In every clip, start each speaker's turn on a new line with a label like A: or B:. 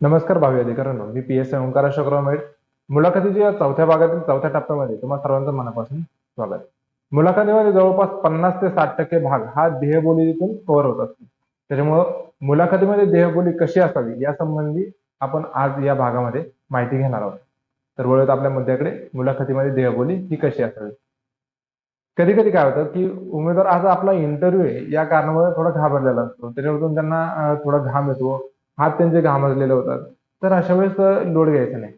A: नमस्कार भावी अधिकाऱ्यांनो मी P S Omkar Ashokrao made मुलाखतीच्या या चौथ्या भागातील चौथ्या टप्प्यामध्ये तुम्हाला सर्वांचं मनापासून स्वागत. मुलाखतीमध्ये जवळपास पन्नास ते साठ टक्के भाग हा देहबोलीतून कव्हर होत असतो. त्याच्यामुळं मुलाखतीमध्ये देहबोली कशी असावी या संबंधी आपण आज या भागामध्ये माहिती घेणार आहोत. तर वळत आपल्या मुद्द्याकडे मुलाखतीमध्ये देहबोली ही कशी असावी? कधी कधी काय होतं की उमेदवार आज आपला इंटरव्ह्यू आहे या कारणामुळे थोडा घाबरलेला असतो. त्याच्यावरून त्यांना थोडा घाम येतो. हात त्यांचे घामजलेले होतात. तर अशा वेळेस लोड घ्यायचा नाही.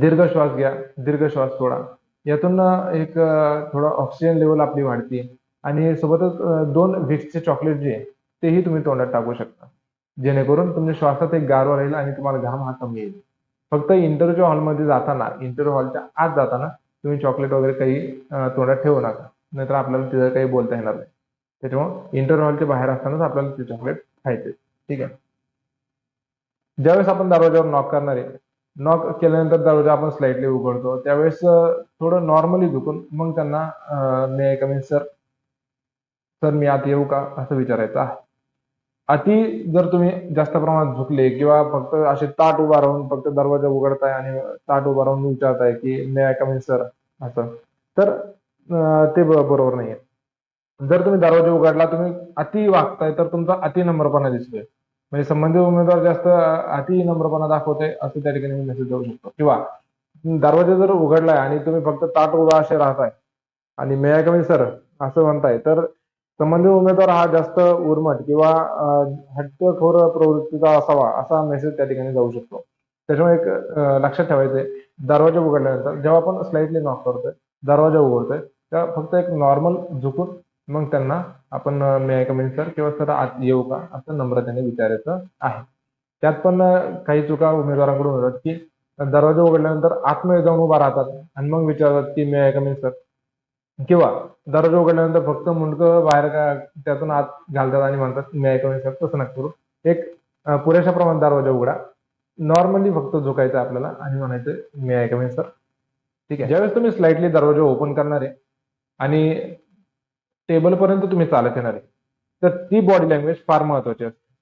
A: दीर्घ श्वास घ्या दीर्घ श्वास सोडा. यातून एक थोडा ऑक्सिजन लेवल आपली वाढते. आणि सोबतच दोन विक्सचे चॉकलेट जे आहे तेही तुम्ही तोंडात टाकू शकता. जेणेकरून तुमच्या श्वासात एक गारवा राहील आणि तुम्हाला घाम हा कमी येईल. फक्त इंटरव्ह्यू हॉलमध्ये जाताना इंटरव्ह्यू हॉलच्या आत जाताना तुम्ही चॉकलेट वगैरे काही तोंडात ठेवू नका. नाहीतर आपल्याला तिथं काही बोलता येणार नाही. त्याच्यामुळे इंटरव्ह्यू हॉलच्या बाहेर असतानाच आपल्याला ते चॉकलेट खायचे. ठीक आहे? ज्यावेळेस आपण दरवाजावर नॉक करणार आहे नॉक केल्यानंतर दरवाजा आपण स्लाइटली उघडतो. त्यावेळेस थोडं नॉर्मली झुकून मग त्यांना मे कमी. सर सर मी आत येऊ का? असं विचारायचं आहे. अति जर तुम्ही जास्त प्रमाणात झुकले किंवा फक्त असे ताट उभा राहून फक्त दरवाजा उघडताय आणि ताट उभा राहून विचारताय की मे आय कमी सर असं तर ते बरोबर नाहीये. जर तुम्ही दरवाजा उघडला तुम्ही अति वागताय तर तुमचा अति नम्रपणा दिसतोय. म्हणजे संबंधित उमेदवार जास्त अति नम्रपणा दाखवते असं त्या ठिकाणी मेसेज देऊ शकतो. किंवा दरवाजा जर उघडलाय आणि तुम्ही फक्त ताट उभा असे राहताय आणि मेया कमी सर असं म्हणताय तर संबंधित उमेदवार हा जास्त उर्मट किंवा हट्टखोर प्रवृत्तीचा असावा असा मेसेज त्या ठिकाणी जाऊ शकतो. त्याच्यामुळे एक लक्षात ठेवायचंय दरवाजा उघडल्यानंतर जेव्हा आपण स्लाइटली नॉक करतोय दरवाजा उघडतोय तेव्हा फक्त एक नॉर्मल झुकून मग त्यांना आपण मे आय कमिंग सर किंवा सर आत येऊ का? असं नम्रतेने विचारायचं आहे. त्यात पण काही चुका उमेदवारांकडून होतात की दरवाजा उघडल्यानंतर आतमध्ये जाऊन उभा राहतात आणि मग विचारतात की मे आय कमिंग सर किंवा दरवाजा उघडल्यानंतर फक्त मुंडकं बाहेर का त्यातून आत घालतात आणि म्हणतात मे आय कमिंग सर तसं नका करू. एक पुरेशा प्रमाणात दरवाजा उघडा. नॉर्मली फक्त झुकायचं आपल्याला आणि म्हणायचं मे आय कमिंग सर ठीक आहे. ज्यावेळेस तुम्ही स्लाइटली दरवाजा ओपन करणार आहे आणि टेबलपर्यंत तुम्ही चालत येणार आहे. तर ती बॉडी लँग्वेज फार महत्वाची असते.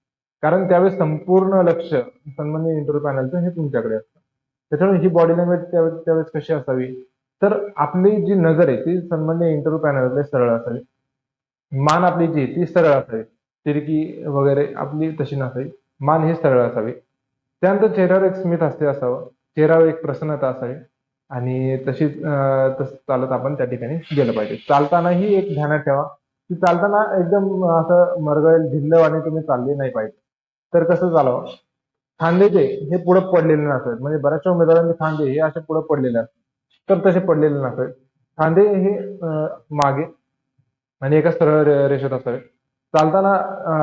A: कारण त्यावेळेस संपूर्ण लक्ष सन्मान्य इंटरव्ह्यू पॅनलचं हे तुमच्याकडे असतं. त्याच्यामुळे ही बॉडी लँग्वेज त्यावेळेस त्यावेळेस कशी असावी? तर आपली जी नजर आहे ती सन्मान्य इंटरव्ह्यू पॅनलमध्ये सरळ असावी. मान आपली जी ती सरळ असावी. तिरकी वगैरे आपली तशी नसावी. मान ही सरळ असावी. त्यानंतर चेहऱ्यावर एक स्मित हास्य असावं. चेहऱ्यावर एक प्रसन्नता असावी. आणि तशीच तसं चालत आपण त्या ठिकाणी गेलं पाहिजे. चालतानाही एक ध्यानात ठेवा की चालताना एकदम असं मरगळेल ढिल्ल आणि तुम्ही चालले नाही पाहिजे. तर कसं चालावं? खांदे जे हे पुढे पडलेले नसतात. म्हणजे बऱ्याचशा उमेदवारांचे खांदे हे असे पुढे पडलेले असतात. तर तसे पडलेले नसतात. खांदे हे मागे आणि एका सरळ रे- रेषेत असावे. चालताना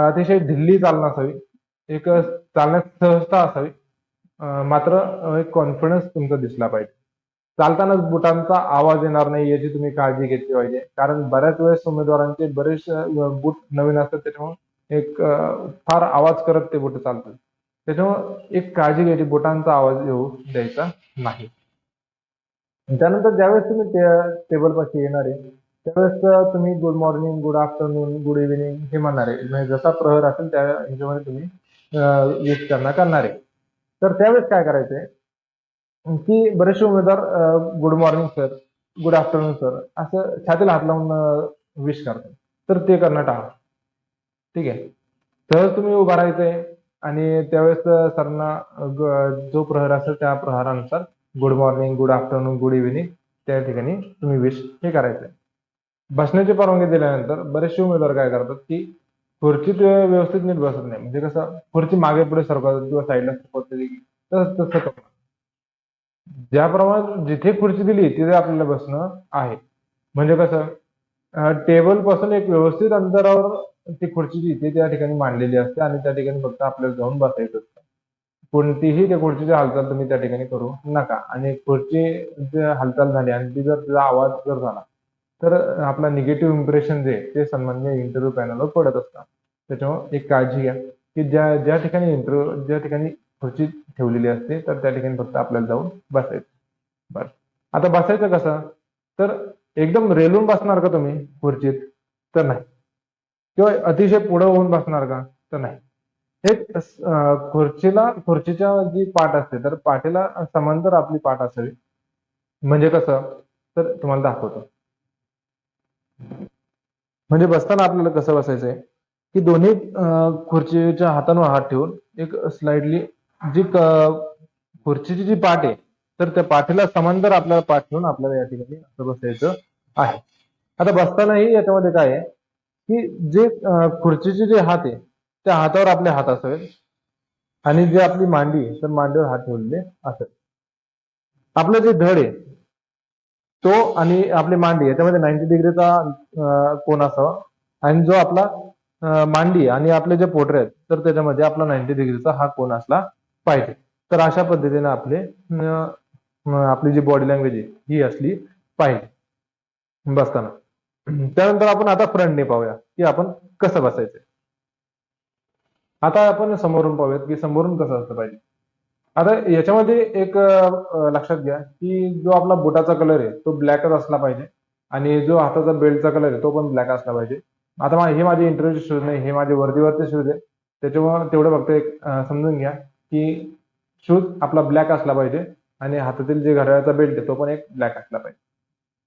A: अतिशय ढिल्ली चालणं असावी. एक चालण्यात सहजता असावी. मात्र एक कॉन्फिडन्स तुमचा दिसला पाहिजे. चालतानाच बुटांचा आवाज येणार नाही याची तुम्ही काळजी घेतली पाहिजे. कारण बऱ्याच वेळेस उमेदवारांचे बरेच बूट नवीन असतात त्याच्यामुळे एक फार आवाज करत ते बुट चालतात. त्याच्यामुळे एक काळजी घ्यायची बुटांचा आवाज येऊ द्यायचा नाही. त्यानंतर ज्यावेळेस तुम्ही टेबल पाशी येणार आहे त्यावेळेस तुम्ही good morning good afternoon good evening हे म्हणणार आहे म्हणजे जसा प्रहर असेल त्या हिशोबाने तुम्ही विश करणं करणार आहे तर त्यावेळेस काय करायचंय? की बरेचसे उमेदवार good morning sir good afternoon sir असं छातीला हात लावून विश करतात. तर ते करणं टाळा ठीक आहे? सहज तुम्ही उभा राहायचंय आणि त्यावेळेस सरांना जो प्रहर असेल त्या प्रहारानुसार good morning good afternoon good evening त्या ठिकाणी तुम्ही विश हे करायचंय बसण्याची परवानगी दिल्यानंतर बरेचसे उमेदवार काय करतात की खुर्चीत व्यवस्थित नीट बसत नाही. म्हणजे कसं खुर्ची मागे पुढे सरकवतात किंवा साईडला सरकवतात. तसं तसं ज्याप्रमाणे जिथे खुर्ची दिली तिथे आपल्याला बसणं आहे. म्हणजे कसं टेबलपासून एक व्यवस्थित अंतरावर ती खुर्ची जी ती त्या ठिकाणी मांडलेली असते आणि त्या ठिकाणी फक्त आपल्याला जाऊन बसायचं असतं. कोणतीही त्या खुर्चीची हालचाल तुम्ही त्या ठिकाणी करू नका. आणि खुर्ची हालचाल झाली आणि ती जर तिचा आवाज जर झाला तर आपला निगेटिव्ह इम्प्रेशन जे ते सन्मान्य इंटरव्ह्यू पॅनलवर पडत असतात. त्याच्यामुळे एक काळजी घ्या की ज्या ज्या ठिकाणी इंटरव्ह्यू ज्या ठिकाणी खुर्ची ठेवलेली असते तर त्या ठिकाणी फक्त आपल्याला जाऊन बसायचं. बर. आता बसायचं कसं? तर एकदम रेलून बसणार का तुम्ही खुर्चीत? तर नाही. किंवा अतिशय पुढं होऊन बसणार का? तर नाही. एक खुर्चीला खुर्चीच्या जी पाठ असते तर पाठीला समांतर आपली पाठ असावी. म्हणजे कसं? तर तुम्हाला दाखवतो. म्हणजे बसताना आपल्याला कसं बसायचंय? की दोन्ही खुर्चीच्या हातांवर हात ठेवून एक स्लाइडली जी खुर्चीची जी पाठ आहे तर त्या पाठीला समांतर आपल्याला पाठ ठेवून आपल्याला या ठिकाणी असं बसायचं आहे. आता बसतानाही याच्यामध्ये काय आहे की जे खुर्चीचे जे हात आहे त्या हातावर आपले हात असावेत. आणि जे आपली मांडी आहे तर मांडीवर हात ठेवलेले असेल आपलं जे धड आहे तो आणि आपली मांडी याच्यामध्ये नाईन्टी डिग्रीचा कोण कोन असावा. आणि जो आपला मांडी आणि आपले जे पोटरे आहेत तर त्याच्यामध्ये आपला नाईन्टी डिग्रीचा हा कोण असला पाहिजे. तर अशा पद्धतीने आपले आपली जी बॉडी लँग्वेज आहे ही असली पाहिजे. बसताना. त्यानंतर आपण आता फ्रंटने पाहूया की आपण कसं बसायचं. आता आपण समोरून पाहूयात की समोरून कसं असलं पाहिजे. आता याच्यामध्ये एक लक्षात घ्या की जो आपला बोटाचा कलर आहे तो ब्लॅकच असला पाहिजे. आणि जो हाताचा बेल्टचा कलर आहे तो पण ब्लॅक असला पाहिजे. आता हे माझे इंटरव्ह्यूचे शूज नाही हे माझे वर्दीवरचे शूज आहे. त्याच्यामुळे तेवढं फक्त एक समजून घ्या. की शूज आपला ब्लॅक असला पाहिजे आणि हातातील जे घड्याळाचा बेल्ट आहे तो पण एक ब्लॅक असला पाहिजे.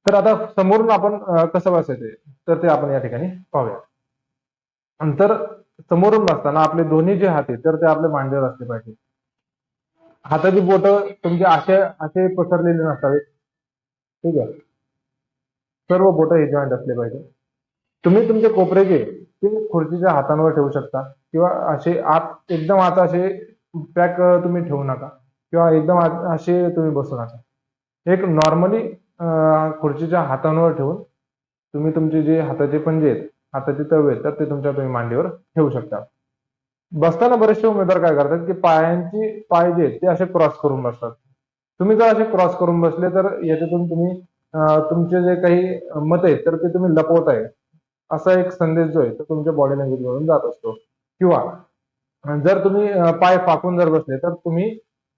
A: तर आता समोरून आपण कसं बसायचं तर ते आपण या ठिकाणी पाहूया नंतर समोरून बसताना आपले दोन्ही जे हात आहेत तर ते आपले मांडीवर असले पाहिजे. हाताची बोट तुमचे असे असे पसरलेले नसावेत. ठीक आहे? सर्व बोट हे जॉईंट असले पाहिजे. तुम्ही तुमचे कोपरे जे ते खुर्चीच्या हातांवर ठेवू शकता. किंवा असे आत एकदम आता असे पॅक तुम्ही ठेवू नका. किंवा एकदम असे तुम्ही बसू नका. एक नॉर्मली खुर्चीच्या हातांवर ठेवून तुम्ही तुमचे जे हाताचे पंजे आहेत हाताचे तवे आहेत तर ते तुमच्या तुम्ही मांडीवर ठेवू शकता. बसताना बरेचसे उमेदवार काय करतात की पायांची पाय जे आहेत ते असे क्रॉस करून बसतात. तुम्ही जर असे क्रॉस करून बसले तर याच्यातून तुम्ही तुमचे जे काही मत आहेत तर ते तुम्ही लपवत आहे असा एक संदेश जो आहे तो तुमच्या बॉडी लँग्वेज वरून जात असतो. किंवा जर तुम्ही पाय फाकून जर बसले तर तुम्ही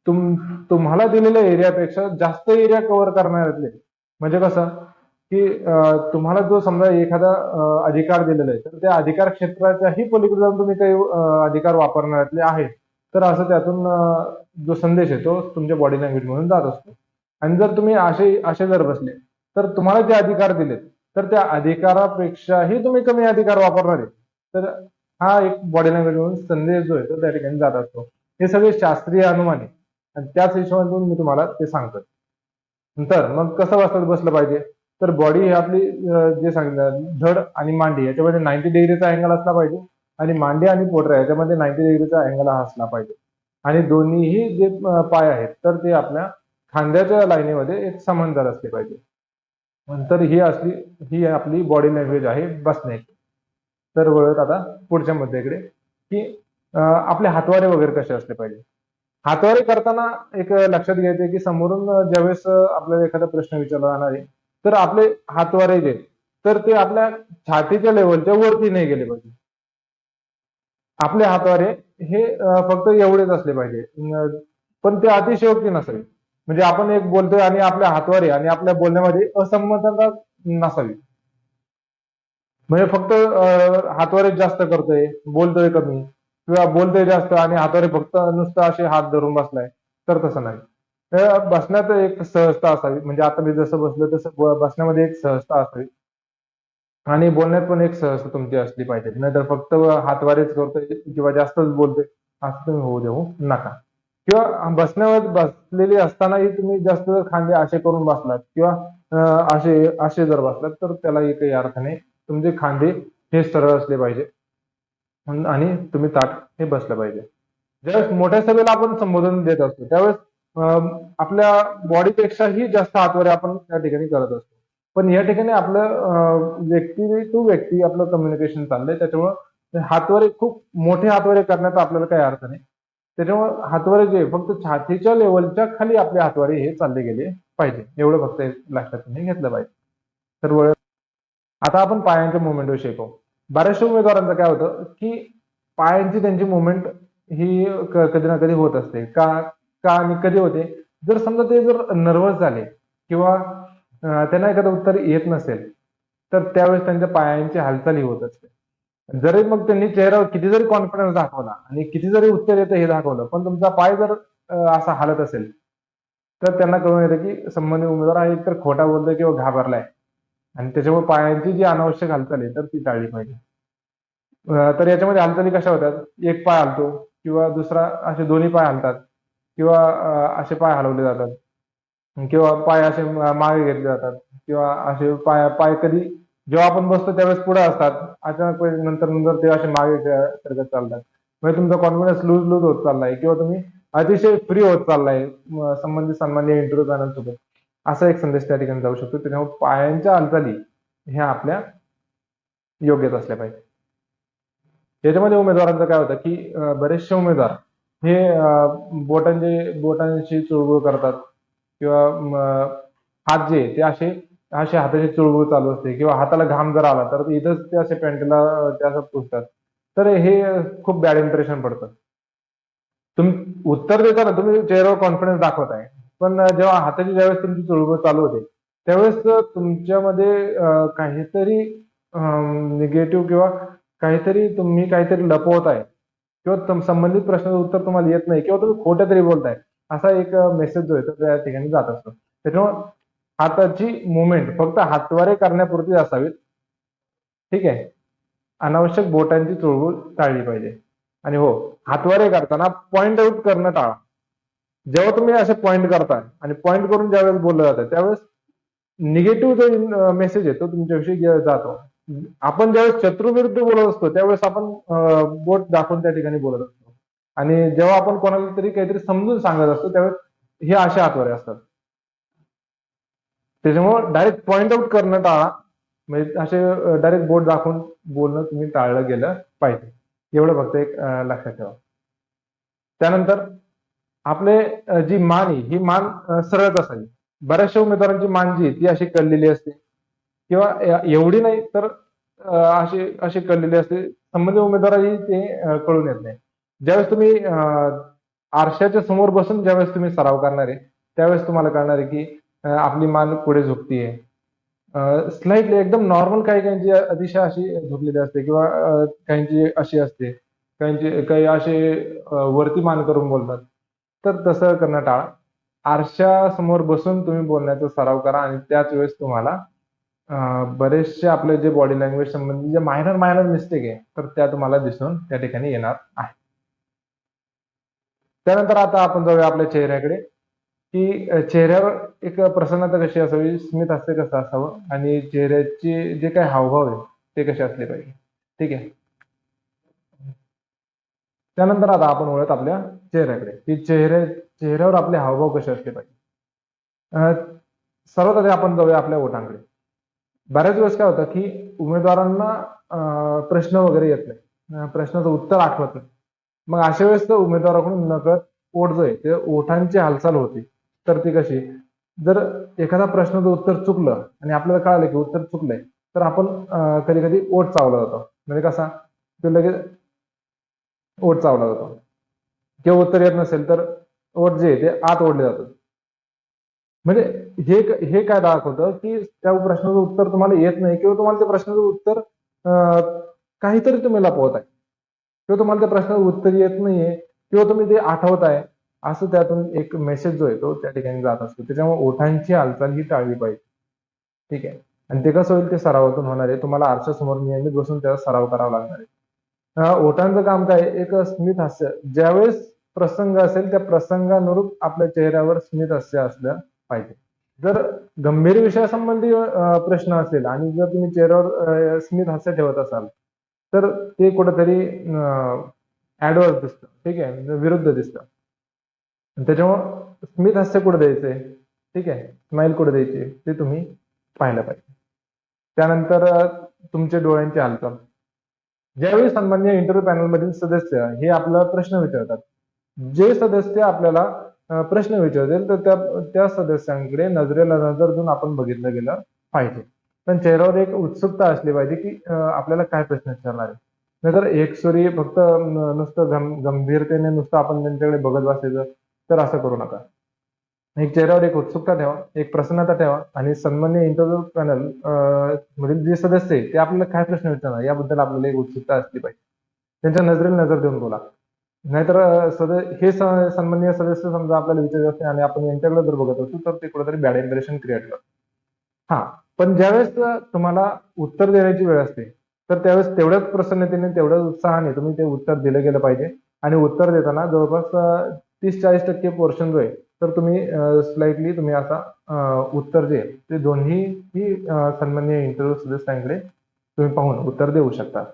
A: तुम तुम्हाला दिलेल्या एरियापेक्षा जास्त एरिया कव्हर करणाऱ्यातले. म्हणजे कसं? की तुम्हाला जो समजा एखादा अधिकार दिलेला आहे तर त्या अधिकार क्षेत्राच्याही पलीकडे जाऊन तुम्ही काही अधिकार वापरण्यातले आहेत. तर असं त्यातून जो संदेश आहे तो तुमच्या बॉडी लँग्वेज म्हणून जात असतो. आणि जर तुम्ही असे असे जर बसले तर तुम्हाला जे अधिकार दिलेत तर त्या अधिकारापेक्षाही तुम्ही कमी अधिकार वापरणार आहे. तर हा एक बॉडी लँग्वेज म्हणून संदेश जो आहे तो त्या ठिकाणी जात असतो. हे सगळे शास्त्रीय अनुमान आहे. आणि त्याच हिशोबातून मी तुम्हाला ते सांगतो नंतर मग कसं वाचत बसलं पाहिजे? तर बॉडी ही आपली जे सांगितलं धड आणि मांडी याच्यामध्ये नाईन्टी डिग्रीचा अँगल असला पाहिजे आणि मांडी आणि पोटरा याच्यामध्ये नाईन्टी डिग्रीचा अँगल हा असला पाहिजे. आणि दोन्हीही जे पाय आहेत तर ते आपल्या खांद्याच्या लाईनीमध्ये एक समांतर असले पाहिजे. नंतर ही असली ही आपली बॉडी लँग्वेज आहे बसण्याची. तर वळत आता पुढच्या मुद्द्याकडे की आपले हातवारे वगैरे कसे असले पाहिजे? हातवारे करताना एक लक्षात घ्यायचे की समोरून ज्यावेळेस आपल्याला एखादा प्रश्न विचारला जाणार आहे तर आपले हातवारे जे तर ते आपल्या छातीच्या लेवलच्या वरती नाही गेले पाहिजे. आपले हातवारे हे फक्त एवढेच असले पाहिजे. पण ते अतिशयोक्ती नसावी. म्हणजे आपण एक बोलतोय आणि आपल्या हातवारे आणि आपल्या बोलण्यामध्ये असंमतता नसावी. म्हणजे फक्त हातवारे जास्त करतोय बोलतोय कमी किंवा बोलतोय जास्त आणि हातवारे फक्त नुसतं असे हात धरून बसलाय तर तसं नाही. तर बसण्यात एक सहजता असावी म्हणजे आता मी जसं बसलो तसं बसण्यामध्ये एक सहजता असावी. आणि बोलण्यात पण एक सहजता तुमची असली पाहिजे नाहीतर फक्त हातवारेच करतोय किंवा जास्तच बोलतोय असं तुम्ही होऊ देऊ नका. किंवा बसण्यावर बसलेली असतानाही तुम्ही जास्त जर खांदे असे करून बसलात किंवा असे असे जर बसलात तर त्यालाही काही अर्थ नाही. तुमचे खांदे हे सरळ असले पाहिजे. आणि तुम्ही ताट हे बसलं पाहिजे. ज्यावेळेस मोठ्या सभेला आपण संबोधन देत असतो त्यावेळेस आपल्या बॉडीपेक्षाही जास्त हातवारे आपण त्या ठिकाणी करत असतो. पण या ठिकाणी आपलं व्यक्ती टू व्यक्ती आपलं कम्युनिकेशन चाललंय. त्याच्यामुळं हातवारे खूप मोठे हातवारे करण्याचा आपल्याला काही अर्थ नाही. त्याच्यामुळे हातवारे जे फक्त छातीच्या लेवलच्या खाली आपले हातवारे हे चालले गेले पाहिजे. एवढं फक्त लक्षात तुम्ही घेतलं पाहिजे. तर वळ आता आपण पायांच्या मुवमेंट विषयी बऱ्याचशा उमेदवारांचं काय होतं की पायांची त्यांची मुवमेंट ही कधी ना कधी होत असते. का का आणि कधी होते? जर समजा ते जर नर्वस झाले किंवा त्यांना एखादं उत्तर येत नसेल तर त्यावेळेस त्यांच्या पायांची हालचाली होत असते. जरी मग त्यांनी चेहऱ्यावर किती जरी कॉन्फिडन्स दाखवला आणि किती जरी उत्तर येतं हे दाखवलं पण तुमचा पाय जर असा हालत असेल तर त्यांना कळून येतं की संबंधित उमेदवार हा एकतर खोटा बोलतोय किंवा घाबरलाय. आणि त्याच्यामुळे पायांची जी अनावश्यक हालचाल आहे तर ती टाळली पाहिजे. तर याच्यामध्ये हालचाली कशा होतात? एक पाय हलतो किंवा दुसरा असे दोन्ही पाय हलतात किंवा असे पाय हलवले जातात किंवा पाय असे मागे घेतले जातात किंवा असे पाय पाय कधी जेव्हा आपण बसतो त्यावेळेस पुढे असतात अचानक नंतर नंतर ते असे मागे सरकत चालतात. म्हणजे तुमचा कॉन्फिडन्स लूज लूज होत चाललाय किंवा तुम्ही अतिशय फ्री होत चाललाय संबंधित सन्मान्य इंटरव्ह्यू पॅनल सोबत असा एक संदेश त्या ठिकाणी जाऊ शकतो. त्याच्यामुळे पायांच्या हालचाली ह्या आपल्या योग्यच असल्या पाहिजे. याच्यामध्ये उमेदवारांचं काय होतं की बरेचसे उमेदवार हे बोटांचे बोटांशी चुळबुळ करतात किंवा हात जे आहे ते असे असे हाताची चुळबुळ चालू असते किंवा हाताला घाम जर आला तर इथंच ते असे पॅन्टला ते असं पुसतात. तर हे खूप बॅड इम्प्रेशन पडतं. तुम्ही उत्तर देताना तुम्ही चेहऱ्यावर कॉन्फिडन्स दाखवत आहे पण जेव्हा हाताची ज्यावेळेस तुमची चळवळ चालू होते त्यावेळेस तुमच्यामध्ये काहीतरी निगेटिव्ह किंवा काहीतरी तुम्ही काहीतरी लपवत आहे किंवा तुम- संबंधित प्रश्नाचं उत्तर तुम्हाला येत नाही किंवा तुम्ही खोटं तरी बोलताय असा एक मेसेज जो आहे तो त्या ठिकाणी जात असतो. त्याच्यामुळे हाताची मुवमेंट फक्त हातवारे करण्यापुरती असावीत. ठीक आहे? अनावश्यक बोटांची चुळबुळ टाळली पाहिजे. आणि हो हातवारे करताना पॉइंट आउट करणं टाळा. जेव्हा तुम्ही असे पॉइंट करता आणि पॉइंट करून ज्यावेळेस बोललं जातं त्यावेळेस निगेटिव्ह जो मेसेज आहे तो तुमच्याविषयी जातो आपण ज्यावेळेस शत्रूविरुद्ध बोलत असतो त्यावेळेस आपण बोट दाखवून त्या ठिकाणी बोलत असतो. आणि जेव्हा आपण कोणाला तरी काहीतरी समजून सांगत असतो त्यावेळेस हे अशा हातवारे असतात. त्याच्यामुळे डायरेक्ट पॉइंट आउट करणं टाळा म्हणजे असे डायरेक्ट बोट दाखवून बोलणं तुम्ही टाळलं गेलं पाहिजे. एवढं फक्त एक लक्षात ठेवा. त्यानंतर आपले जी मान आहे ही मान सरळच असावी. बऱ्याचशा उमेदवारांची मान जी ती अशी कळलेली असते. किंवा एवढी नाही तर अशी अशी कळलेली असते. संबंधित उमेदवाराही ते कळून येत नाही. ज्यावेळेस तुम्ही आरशाच्या समोर बसून ज्यावेळेस तुम्ही सराव करणार आहे त्यावेळेस तुम्हाला कळणार आहे की आपली मान पुढे झुकतीये स्लाइटली एकदम नॉर्मल काही काहींची अतिशय अशी झुकलेली असते किंवा काहींची अशी असते. काहींची काही असे वरती मान करून बोलतात. तर तसं करणं टाळा. आरशा समोर बसून तुम्ही बोलण्याचा सराव करा आणि त्याच वेळेस तुम्हाला बरेचसे आपले जे बॉडी लँग्वेज संबंधी जे मायनर मायनर मिस्टेक आहे तर त्या तुम्हाला दिसून त्या ठिकाणी येणार आहे. त्यानंतर आता आपण जाऊया आपल्या चेहऱ्याकडे. की चेहऱ्यावर एक प्रसन्नता कशी असावी स्मित हास्य कसं असावं आणि चेहऱ्याचे जे काही हावभाव आहे ते कसे असले पाहिजे. ठीक आहे? त्यानंतर आता आपण वळत आपल्या चेहऱ्याकडे. की चेहरे चेहऱ्यावर आपले हावभाव कसे असले पाहिजे. सर्वात आधी आपण जाऊया आपल्या ओठांकडे बऱ्याच वेळेस काय होतं की उमेदवारांना प्रश्न वगैरे येत नाही. प्रश्नाचं उत्तर आठवत नाही. मग अशा वेळेस तर उमेदवाराकडून नकळत ओठ जो आहे ते ओठांची हालचाल होती. तर ती कशी? जर एखादा प्रश्नाचं उत्तर चुकलं आणि आपल्याला कळालं की उत्तर चुकलंय तर आपण कधी कधी ओठ चावला जातो. म्हणजे कसा? तो लगेच ओट चावला जातो. किंवा उत्तर येत नसेल तर ओट जे आहे ते आत ओढले जातात. म्हणजे हे हे काय दाखवतं की त्या प्रश्नाचं उत्तर तुम्हाला येत नाही किंवा तुम्हाला त्या प्रश्नाचं उत्तर काहीतरी तुम्ही लपवताय. किंवा तुम्हाला त्या प्रश्नाचं उत्तर येत नाहीये किंवा तुम्ही ते आठवताय असं त्यातून एक मेसेज जो आहे तो त्या ठिकाणी जात असतो. त्याच्यामुळे ओठांची हालचाल ही टाळली पाहिजे. ठीक आहे? आणि ते कसं होईल ते सरावातून होणार आहे. तुम्हाला आरशासमोर नियमित बसून त्याचा सराव करावा लागणार आहे. ओठांचं काम काय? आहे? एक स्मित हास्य. ज्यावेळेस प्रसंग असेल त्या प्रसंगानुरूप आपल्या चेहऱ्यावर स्मित हास्य असलं पाहिजे. जर गंभीर विषयासंबंधी प्रश्न असेल आणि जर तुम्ही चेहऱ्यावर स्मित हास्य ठेवत असाल तर ते कुठेतरी ऍडव्हर्स दिसतं. ठीक आहे? म्हणजे विरुद्ध दिसतं. त्याच्यामुळे त्याच्यामुळं स्मित हास्य कुठे द्यायचंय? ठीक आहे? स्माइल कुठे द्यायची? ते तुम्ही पाहिलं पाहिजे. त्यानंतर तुमचे तुमच्या डोळ्यांची हालचाल. ज्यावेळी सन्मान्य इंटरव्ह्यू पॅनलमधील सदस्य हे आपला प्रश्न विचारतात जे सदस्य आपल्याला प्रश्न विचारतील तर त्या त्या सदस्यांकडे नजरेला नजर देऊन आपण बघितलं गेलं पाहिजे. पण चेहऱ्यावर एक उत्सुकता असली पाहिजे की आपल्याला काय प्रश्न विचारणार आहे नाहीतर एकसुरी फक्त नुसतं गंभीरतेने नुसतं आपण त्यांच्याकडे बघत बसायचं तर असं करू नका. एक चेहऱ्यावर एक उत्सुकता ठेवा एक प्रसन्नता ठेवा आणि सन्मान्य इंटरव्ह्यू पॅनल मधील जे सदस्य आहे ते आपल्याला काय प्रश्न विचारणार? याबद्दल आपल्याला एक उत्सुकता असली पाहिजे. त्यांच्या नजरेला नजर देऊन बोला. नाहीतर सद हे सन्माननीय सदस्य समजा आपल्याला विचारत असते आणि आपण यांच्याकडे जर बघत असू तर ते कुठेतरी बॅड इम्प्रेशन क्रिएट करतो हा पण ज्यावेळेस तुम्हाला उत्तर देण्याची वेळ असते तर त्यावेळेस तेवढ्याच प्रसन्नतेने तेवढ्याच उत्साहाने तुम्ही ते उत्तर दिलं गेलं पाहिजे. आणि उत्तर देताना जवळपास तीस चाळीस टक्के पोर्शन जो आहे तर तुम्ही स्लाइटली तुम्ही असा उत्तर जे ते दोन्ही सन्मान्य इंटरव्ह्यू सदस्यांकडे तुम्ही पाहून उत्तर देऊ शकता.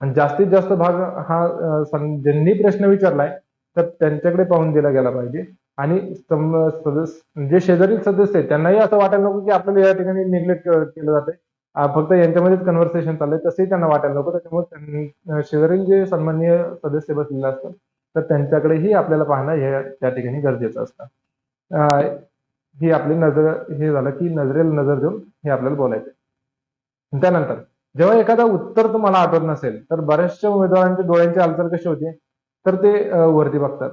A: आणि जास्तीत जास्त भाग हा ज्यांनी प्रश्न विचारलाय तर त्यांच्याकडे पाहून दिला गेला पाहिजे. आणि सदस्य जे शेजारील सदस्य आहेत त्यांनाही असं वाटायला नको की आपल्याला या ठिकाणी निग्लेक्ट केलं जाते फक्त यांच्यामध्येच कन्व्हर्सेशन चाललंय तसंही त्यांना वाटायला नको. त्याच्यामुळे त्यांनी शेजारील जे सन्माननीय सदस्य बसलेले असतात तर त्यांच्याकडेही आपल्याला पाहणं हे त्या ठिकाणी गरजेचं असतं. ही आपली नजर हे झालं की नजरेला नजर देऊन हे आपल्याला बोलायचं आहे. त्यानंतर जेव्हा एखादा उत्तर तुम्हाला आठवत नसेल तर बऱ्याचशा उमेदवारांच्या डोळ्यांची हालचाल कशी होते? तर ते वरती बघतात.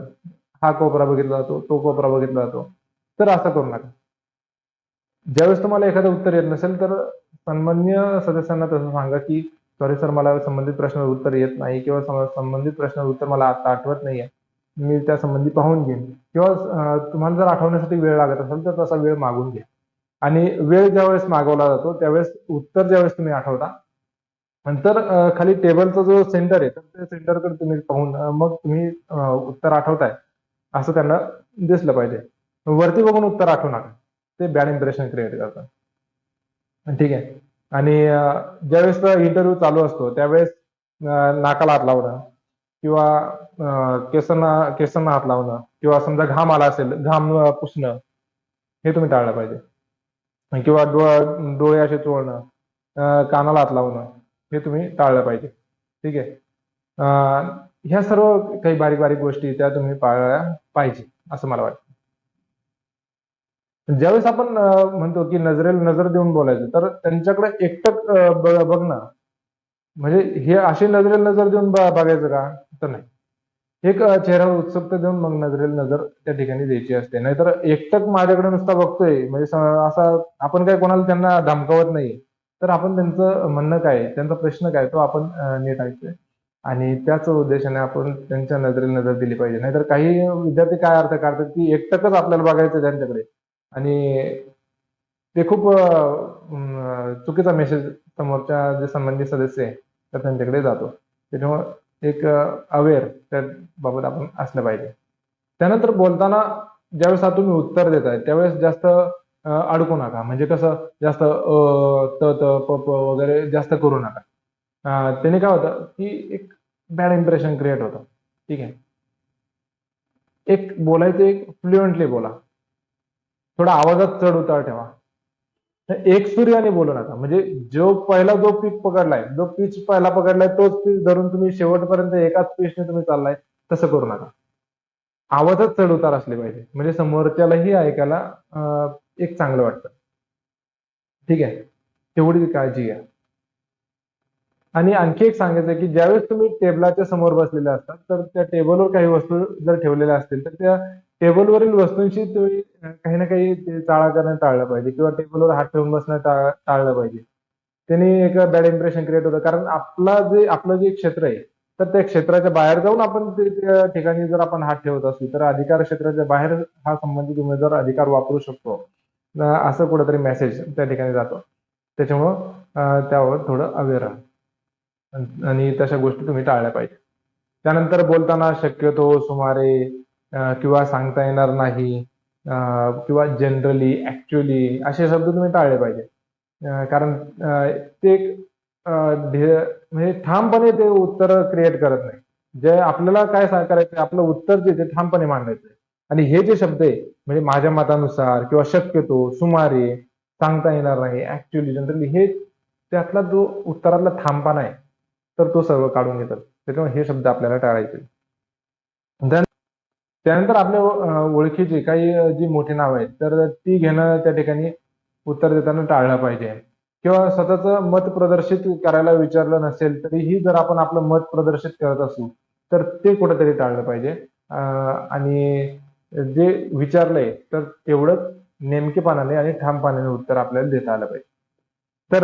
A: हा कोपरा बघितला जातो तो कोपरा बघितला जातो. तर असं करू नका. ज्यावेळेस तुम्हाला एखादं उत्तर येत नसेल तर सन्मान्य सदस्यांना तसं सांगा की सॉरी सर मला संबंधित प्रश्नाचं उत्तर येत नाही किंवा संबंधित प्रश्नाचं उत्तर मला आता आठवत नाही आहे मी त्या संबंधी पाहून घेईन. किंवा तुम्हाला जर आठवण्यासाठी वेळ लागत असेल तर तसा वेळ मागून घ्या. आणि वेळ ज्यावेळेस मागवला जातो त्यावेळेस उत्तर ज्यावेळेस तुम्ही आठवता. नंतर खाली टेबलचा जो सेंटर आहे तर त्या सेंटरकडे तुम्ही पाहून मग तुम्ही उत्तर आठवताय. असं त्यांना दिसलं पाहिजे. वरती बघून उत्तर आठवू नका. ते बॅड इम्प्रेशन क्रिएट करतात. ठीक आहे? आणि ज्यावेळेस इंटरव्ह्यू चालू असतो त्यावेळेस नाकाला हात लावणं किंवा केसांना केसांना हात लावणं किंवा समजा घाम आला असेल घाम पुसणं हे तुम्ही टाळलं पाहिजे. किंवा डोळे असे चोळणं कानाला हात लावणं हे तुम्ही टाळलं पाहिजे. ठीक आहे? ह्या सर्व काही बारीक बारीक गोष्टी त्या तुम्ही पाळल्या पाहिजे असं मला वाटतं. ज्यावेळेस आपण म्हणतो की नजरेला नजर देऊन बोलायचं तर त्यांच्याकडे एकटक बघणं म्हणजे हे अशी नजरेला नजर देऊन बघायचं का? तर नाही. एक चेहऱ्यावर उत्सुकता देऊन मग नजरेला नजर त्या ठिकाणी द्यायची असते. नाहीतर एकटक माझ्याकडे नुसता बघतोय. म्हणजे असा आपण काय कोणाला त्यांना धमकावत नाही. तर आपण त्यांचं म्हणणं काय आहे, त्यांचा प्रश्न काय तो आपण नीट ऐकतोय. आणि त्याच उद्देशाने आपण त्यांच्या नजरेला नजर दिली पाहिजे. नाहीतर काही विद्यार्थी काय अर्थ काढतात की एकटकच आपल्याला बघायचं त्यांच्याकडे. आणि ते खूप चुकीचा मेसेज समोरच्या जे संबंधित सदस्य आहे तर त्यांच्याकडे जातो. त्याच्यामुळे एक अवेअर त्या बाबत आपण असलं पाहिजे. त्यानंतर बोलताना ज्यावेळेस हा तुम्ही उत्तर देताय त्यावेळेस जास्त अडकू नका. म्हणजे कसं जास्त अ, त त प प वगैरे जास्त करू नका. त्याने काय होतं की एक बॅड इम्प्रेशन क्रिएट होतं. ठीक आहे? एक बोलायचं एक फ्लुएंटली बोला. थोडा आवाजात चढ उतार ठेवा. तर एक सूर्याने बोलू नका म्हणजे जो पहिला जो पीक पकडलाय जो पीच पहिला पकडलाय तोच पीच धरून तुम्ही शेवटपर्यंत एकाच पीचने तुम्ही चाललाय तसं करू नका. आवाजात चढ उतार असले पाहिजे. म्हणजे समोरच्यालाही ऐकायला एक चांगलं वाटतं. ठीक आहे? तेवढी काळजी घ्या. आणि आणखी एक सांगायचं आहे की ज्यावेळेस तुम्ही टेबलाच्या समोर बसलेले असतात तर त्या टेबलवर काही वस्तू जर ठेवलेल्या असतील तर त्या टेबलवरील वस्तूंशी तुम्ही काही ना काही ते चाळा करणं टाळलं पाहिजे किंवा टेबलवर हात ठेवून बसणं टाळ- टाळलं पाहिजे. त्याने एक बॅड इम्प्रेशन क्रिएट होतं. कारण आपला जे आपलं जे क्षेत्र आहे तर त्या क्षेत्राच्या बाहेर जाऊन आपण ते त्या ठिकाणी जर आपण हात ठेवत असू तर अधिकार क्षेत्राच्या बाहेर हा संबंधित उमेदवार अधिकार वापरू शकतो. असं कुठेतरी मेसेज त्या ठिकाणी जातो. त्याच्यामुळं त्यावर थोडं अवेअर राहा आणि- आणि तशा गोष्टी तुम्ही टाळल्या पाहिजे. त्यानंतर बोलताना शक्यतो सुमारे किंवा सांगता येणार नाही. किंवा जनरली ॲक्च्युली असे शब्द तुम्ही टाळले पाहिजे कारण ते एक म्हणजे ठामपणे ते उत्तर क्रिएट करत नाही. जे आपल्याला काय करायचं आपलं उत्तर जे ते ठामपणे मांडायचं आणि हे जे शब्द आहे म्हणजे माझ्या मतानुसार किंवा शक्यतो सुमारे सांगता येणार नाही ऍक्च्युअली जनरली हे त्यातला जो उत्तरातला थांबपणा आहे तर तो सर्व काढून घेतात. त्याच्यामुळे हे शब्द आपल्याला टाळायचे त्यानंतर आपल्या ओळखीची काही जी मोठी नावं आहेत तर ती घेणं त्या ठिकाणी उत्तर देताना टाळलं पाहिजे. किंवा स्वतःचं मत प्रदर्शित करायला विचारलं नसेल तरीही जर आपण आपलं मत प्रदर्शित करत असू तर ते कुठेतरी टाळलं पाहिजे. आणि जे विचारलंय तर तेवढंच नेमकेपणाने आणि ठामपणाने उत्तर आपल्याला देता आलं पाहिजे. तर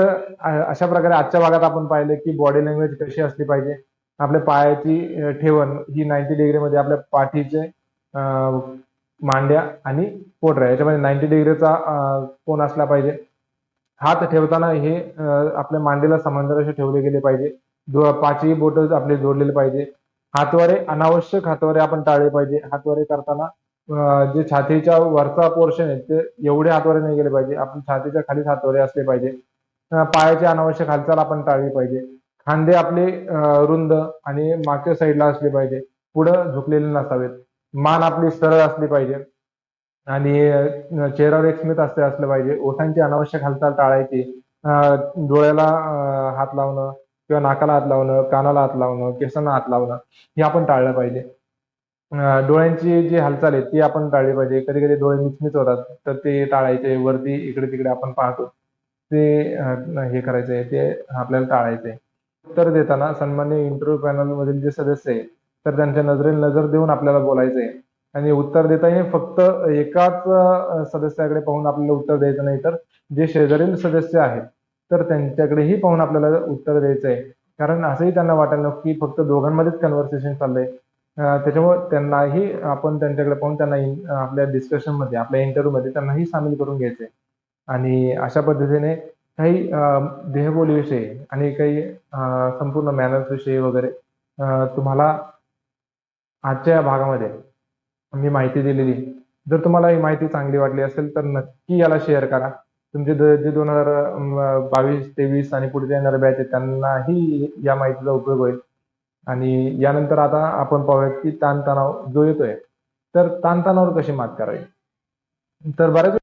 A: अशा प्रकारे आजच्या भागात आपण पाहिलं की बॉडी लँग्वेज कशी असली पाहिजे. आपल्या पायाची ठेवण ही नाईन्टी डिग्रीमध्ये आपल्या पाठीचे मांड्या आणि पोटऱ्या. याच्यामध्ये नाईन्टी डिग्रीचा कोण असला पाहिजे. हात ठेवताना हे आपल्या मांडीला समांतर असे ठेवले गेले पाहिजे. पाचही बोट आपले जोडलेले पाहिजे. हातवारे अनावश्यक हातवारे आपण टाळले पाहिजे. हातवारे करताना जे छातीच्या वरचा पोर्शन आहे ते एवढे हातवारे नाही गेले पाहिजे. आपण छातीच्या खालीच हातवारे असले पाहिजे. पायाची अनावश्यक हालचाल आपण टाळली पाहिजे. खांदे आपले रुंद आणि मागच्या साईडला असले पाहिजे. पुढं झुकलेले नसावेत. मान आपली सरळ असली पाहिजे. आणि चेहऱ्यावर एक स्मित असते असलं पाहिजे. ओठांची अनावश्यक हालचाल टाळायची. डोळ्याला हात लावणं किंवा नाकाला हात लावणं कानाला हात लावणं केसांना हात लावणं हे आपण टाळलं पाहिजे. डोळ्यांची जी हालचाल आहे ती आपण टाळली पाहिजे. कधी कधी डोळे मिचमिच होतात तर ते टाळायचे. वरती इकडे तिकडे आपण पाहतो. ते हे करायचंय. ते आपल्याला टाळायचंय. उत्तर देताना सन्मान्य इंटरव्ह्यू पॅनल मधील जे सदस्य आहे तर त्यांच्या नजरेला नजर देऊन आपल्याला बोलायचंय. आणि उत्तर देताना फक्त एकाच सदस्याकडे पाहून आपल्याला उत्तर द्यायचं नाही तर जे शेजारील सदस्य आहेत तर त्यांच्याकडेही पाहून आपल्याला उत्तर द्यायचं आहे कारण असंही त्यांना वाटायला नको की फक्त दोघांमध्येच कन्व्हर्सेशन चाललंय. त्याच्यामुळे त्यांनाही आपण त्यांच्याकडे पाहून त्यांना आपल्या डिस्कशनमध्ये आपल्या इंटरव्ह्यूमध्ये त्यांनाही सामील करून घ्यायचंय. आणि अशा पद्धतीने काही देहबोलीविषयी आणि काही संपूर्ण मॅनर्सविषयी वगैरे तुम्हाला आजच्या या भागामध्ये मी माहिती दिलेली. जर तुम्हाला ही माहिती चांगली वाटली असेल तर नक्की याला शेअर करा. तुमचे जे दोन हजार बावीस तेवीस आणि पुढे येणारे बॅच आहेत त्यांनाही या माहितीचा उपयोग होईल. आणि यानंतर आता आपण पाहूयात की ताणतणाव जो येतोय तर ताणतणावावर कशी मात करावी? तर बऱ्याच